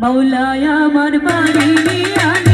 মৌলায় আমার বাড়ি আনে।